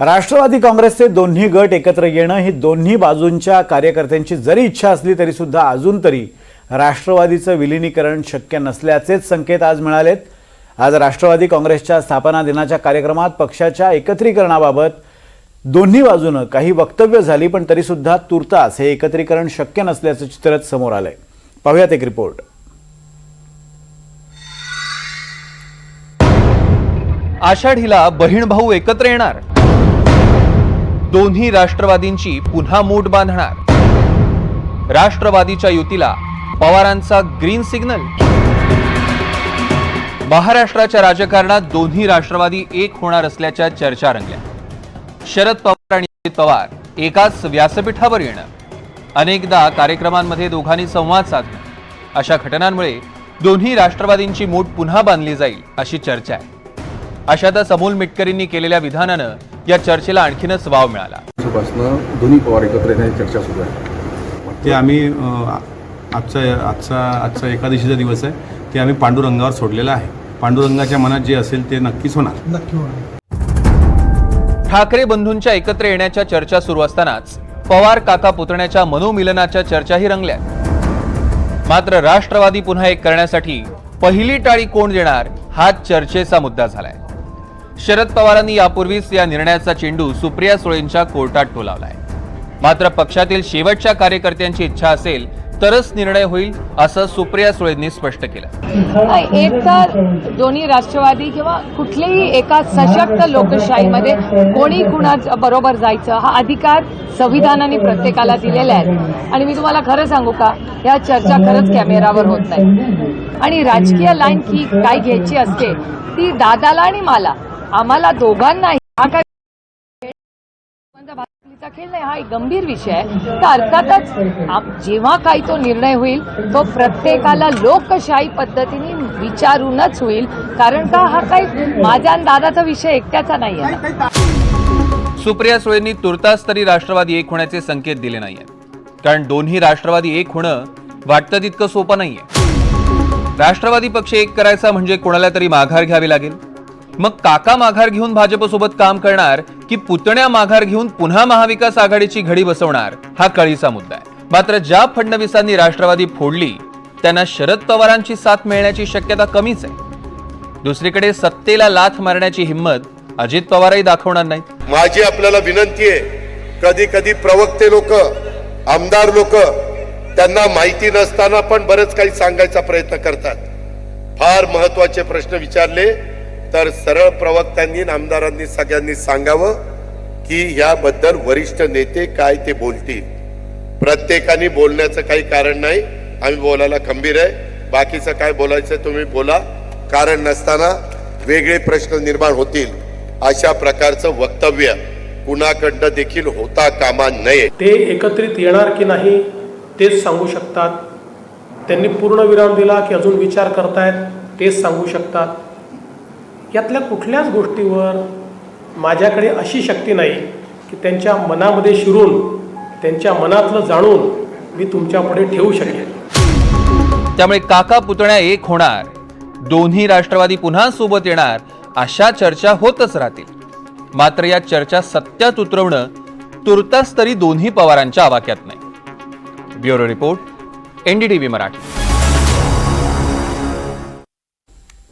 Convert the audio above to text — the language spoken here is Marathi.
राष्ट्रवादी काँग्रेसचे दोन्ही गट एकत्र येणं ही दोन्ही बाजूंच्या कार्यकर्त्यांची जरी इच्छा असली तरी सुद्धा अजून तरी राष्ट्रवादीचं विलिनीकरण शक्य नसल्याचेच संकेत आज मिळालेत. आज राष्ट्रवादी काँग्रेसच्या स्थापना दिनाच्या कार्यक्रमात पक्षाच्या एकत्रीकरणाबाबत दोन्ही बाजूनं काही वक्तव्य झाली पण तरीसुद्धा तुर्तास हे एकत्रीकरण शक्य नसल्याचं चित्रच समोर आलंय. पाहूयात एक रिपोर्ट. आषाढीला बहीण भाऊ एकत्र येणार? दोन्ही राष्ट्रवादींची पुन्हा मूठ बांधणार. राष्ट्रवादीच्या युतीला पवारांचा ग्रीन सिग्नल महाराष्ट्राच्या राजकारणात दोन्ही राष्ट्रवादी एक होणार असल्याच्या चर्चा रंगल्या. शरद पवार आणि अजित पवार एकाच व्यासपीठावर येणं. अनेकदा कार्यक्रमांमध्ये दोघांनी संवाद साधणं अशा घटनांमुळे दोन्ही राष्ट्रवादींची मूठ पुन्हा बांधली जाईल अशी चर्चा आहे. अशातच अमोल मिटकरींनी केलेल्या विधानानं या चर्चेला आणखीनच वाव मिळाला. दोन्ही पवार एकत्र येण्याची चर्चा सुरू आहे. ते आम्ही आजचा आजचा आजचा एकादशीचा दिवस आहे. ते आम्ही पांडुरंगावर सोडलेलं आहे. पांडुरंगाच्या मनात जे असेल ते नक्कीच होणार. ठाकरे बंधूंच्या एकत्र येण्याच्या चर्चा सुरू असतानाच पवार काका पुतण्याच्या मनोमिलनाच्या चर्चाही रंगल्या मात्र राष्ट्रवादी पुन्हा एक करण्यासाठी पहिली टाळी कोण देणार हा चर्चेचा मुद्दा झालाय. शरद पवारांनी यापूर्वीच या निर्णयाचा चेंडू सुप्रिया सुळेंच्या कोर्टात टोलावलाय मात्र पक्षातील शेवटच्या कार्यकर्त्यांची इच्छा असेल तरच निर्णय होईल असं सुप्रिया सुळेंनी स्पष्ट केलं. एक तर दोन्ही राष्ट्रवादी किंवा कुठलेही एका सशक्त लोकशाहीमध्ये कोणी कुणा बरोबर जायचं हा अधिकार संविधानाने प्रत्येकाला दिलेला आहे. आणि मी तुम्हाला खरं सांगू का ह्या चर्चा खरंच कॅमेरावर होत नाही. आणि राजकीय लाईन की काय घ्यायची असते ती दादाला आणि मला. आम्हाला दोघांनाही हा काय खेळ नाही हा एक गंभीर विषय आहे. तर अर्थातच जेव्हा काही तो निर्णय होईल तो प्रत्येकाला लोकशाही पद्धतीने विचारूनच होईल. कारण का हा काही माझ्या आणि दादाचा विषय एकट्याचा नाही आहे सुप्रिया सुळेंनी तुर्तास तरी राष्ट्रवादी एक होण्याचे संकेत दिले नाहीये. कारण दोन्ही राष्ट्रवादी एक होणं वाटतं तितकं सोपं नाहीये. राष्ट्रवादी पक्ष एक करायचा म्हणजे कोणाला तरी माघार घ्यावी लागेल. मग काका माघार घेऊन भाजपसोबत काम करणार की पुतण्या माघार घेऊन पुन्हा महाविकास आघाडीची घडी बसवणार? हा कळीचा मुद्दा आहे. मात्र ज्या फडणवीसांनी राष्ट्रवादी फोडली त्यांना शरद पवारांची साथ मिळण्याची शक्यता कमीच आहे. दुसरीकडे सत्तेला लाथ मारण्याची हिंमत अजित पवारही दाखवणार नाहीत. माझी आपल्याला विनंती आहे कधी कधी प्रवक्ते लोक आमदार लोक त्यांना माहिती नसताना पण बरंच काही सांगायचा प्रयत्न करतात. फार महत्त्वाचे प्रश्न विचारले तर सरळ प्रवक्त्यांनी आमदारांनी सगळ्यांनी सांगावं की याबद्दल वरिष्ठ नेते काय ते बोलतील. प्रत्येकाने बोलण्याचं काही कारण नाही. आम्ही बोलायला खंबीर आहे. बाकीचं काय बोलायचं तुम्ही बोला. कारण नसताना वेगळे प्रश्न निर्माण होतील. अशा प्रकारचं वक्तव्य कुणाकडनं देखील होता कामा नये. ते एकत्रित येणार की नाही तेच सांगू शकतात. त्यांनी पूर्ण विराम दिला की अजून विचार करतायत तेच सांगू शकतात. यातल्या कुठल्याच गोष्टीवर माझ्याकडे अशी शक्ती नाही की त्यांच्या मनामध्ये शिरून त्यांच्या मनातलं जाणून मी तुमच्यापुढे ठेवू शकेन. त्यामुळे काका पुतण्या एक होणार दोन्ही राष्ट्रवादी पुन्हा सोबत येणार अशा चर्चा होतच राहतील. मात्र या चर्चा सत्यात उतरवणं तुर्तास तरी दोन्ही पवारांच्या आवाक्यात नाही. Bureau report NDTV Marathi.